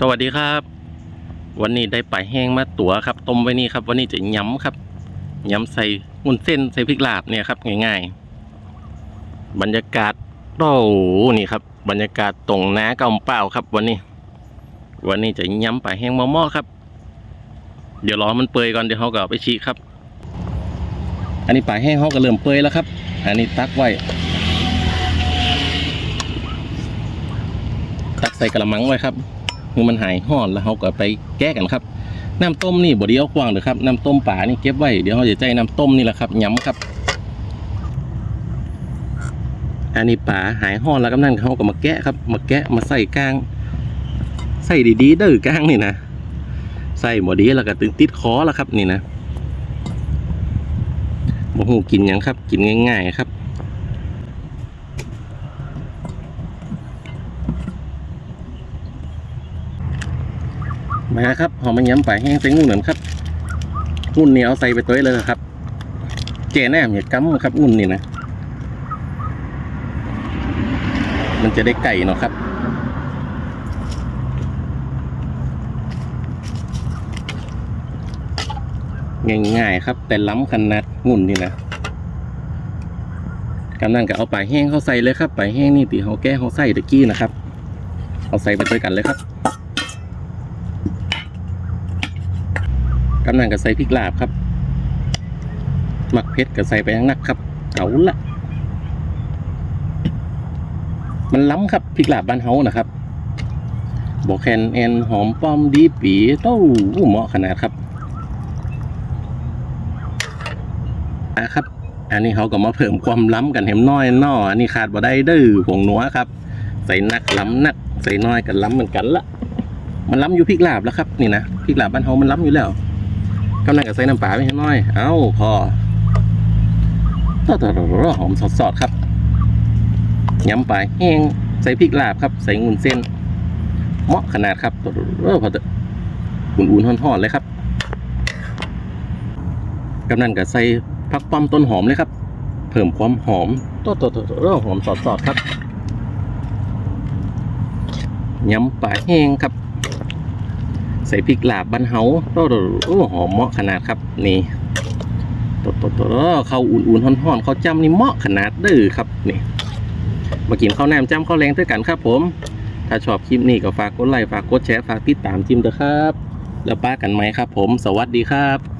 สวัสดีครับ วันนี้ได้ปลาแห้งมาตัวครับต้มไว้นี่ครับ วันนี้จะย้ำครับย้ำใส่หุ่นเส้นใส่พริกลาบเนี่ยครับง่ายๆ บรรยากาศโอ้โหนี่ครับ บรรยากาศตรงน้ากำเปล่าครับ วันนี้ วันนี้จะย้ำปลาแห้งมะม่อครับ เดี๋ยวรอมันเปื่อยก่อนเดี๋ยวเขาก็ไปชีกครับ อันนี้ปลาแห้งเขาก็เริ่มเปื่อยแล้วครับ อันนี้ตักไว้ตักใส่กระมังไว้ครับ มันหายห่อนแล้วเขาก็ไปแก้กันครับน้ำต้มนี่บไดเดียวควางเลยครับน้ำต้มป่านี่เก็บไว้เดี๋ยวเขาจะใจน้ำต้มนี่แหละครับย้ำครับ อันนี้ป่าหายห่อนแล้วกำนันเขาก็มาแกะครับ มาแกะมาใส่กลาง ใส่ดีๆเด้อกลางนี่นะใส่บดีแล้วก็ตึงติดคอแล้วครับนี่นะโมโหกินยังครับ กินง่าย ๆ ครับ มาครับหอมมันย้ำไปแห้งใส่งูเหนือนครับงุ่นนี่เอาใส่ไปตัวเลยครับ เจแน่อย่ากั๊มครับงุ่นนี่นะมันจะได้ไก่เนาะครับง่ายๆครับ แต่ล้ำขนาดงุ่นนี่นะกำนันก็เอาไปแห้งเข้าใส่เลยครับไปแห้งนี่ตีเขาแก้เขาใส่ตะกี้นะครับ เอาใส่ไปด้วยกันเลยครับ กำลังกับใส่พริกลาบครับหมักเพชรกับใส่ไปนักครับเอาละมันล้ำครับพริกลาบบ้านเฮานะครับบอกแคนแอนหอมป้อมดีปีเต้าอู้เหมาะขนาดครับนะครับ อันนี้เขาก็มาเพิ่มความล้ำกันเห็มน้อยน้ออันนี้ขาดบ่ได้เด้อผงนัวครับ ใส่นักล้ำนักใส่น้อยกันล้ำเหมือนกันละมันล้ำอยู่พริกลาบแล้วครับ นี่นะพริกลาบบ้านเฮามันล้ำอยู่แล้ว กำลังกับใส่น้ำปลาไปให้น้อย เอ้าพอตอต่อต่อหอมสดๆครับย้ำไปแห้งใส่พริกลาบครับ ใส่งุนเส้นเหมาะขนาดครับตอต่อต่อพออุ่นๆห่อนๆเลยครับกำนันกับใส่ผักป้อมต้นหอมเลยครับ เพิ่มความหอมต่อต่อต่อต่อหอมสดสดๆครับย้ำปลาแห้งครับ ใส่พริกลาบบ้านเฮาโอ้โหหอมเหมาะขนาดครับ นี่ตัวตัวตัวข้าวอุ่นๆห่อนๆข้าวจ้ำนี่เหมาะขนาดเด้อครับนี่ มากินข้าวแหนมจ้ำข้าวแรงด้วยกันครับผม ถ้าชอบคลิปนี้ก็ฝากกดไลค์ฝากกดแชร์ฝากติดตามจิมเด้อครับ แล้วป้ากันไหมครับผม สวัสดีครับ